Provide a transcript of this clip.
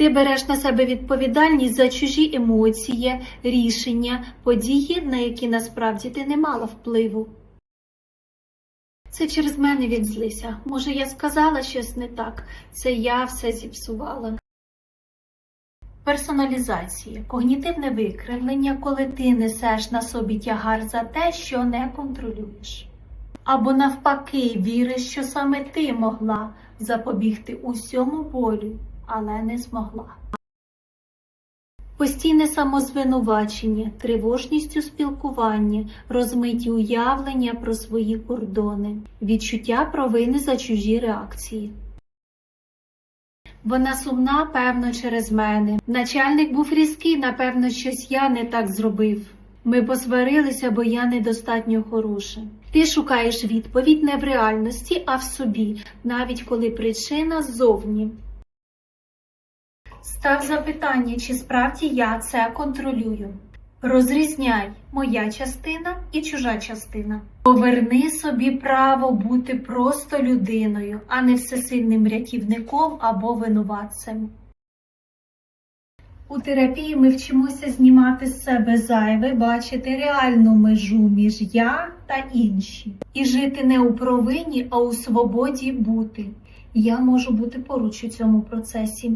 Ти береш на себе відповідальність за чужі емоції, рішення, події, на які насправді ти не мала впливу. Це через мене він злився. Може, я сказала щось не так. Це я все зіпсувала. Персоналізація когнітивне викривлення, коли ти несеш на собі тягар за те, що не контролюєш. Або навпаки, віриш, що саме ти могла запобігти усьому болю, але не змогла. Постійне самозвинувачення, тривожність у спілкуванні, розмиті уявлення про свої кордони, відчуття провини за чужі реакції. Вона сумна, певно, через мене. Начальник був різкий, напевно, щось я не так зробив. Ми посварилися, бо я недостатньо хороша. Ти шукаєш відповідь не в реальності, а в собі, навіть коли причина ззовні. Став запитання, чи справді я це контролюю. Розрізняй моя частина і чужа частина. Поверни собі право бути просто людиною, а не всесильним рятівником або винуватцем. У терапії ми вчимося знімати з себе зайве, бачити реальну межу між я та інші, і жити не у провині, а у свободі бути. Я можу бути поруч у цьому процесі.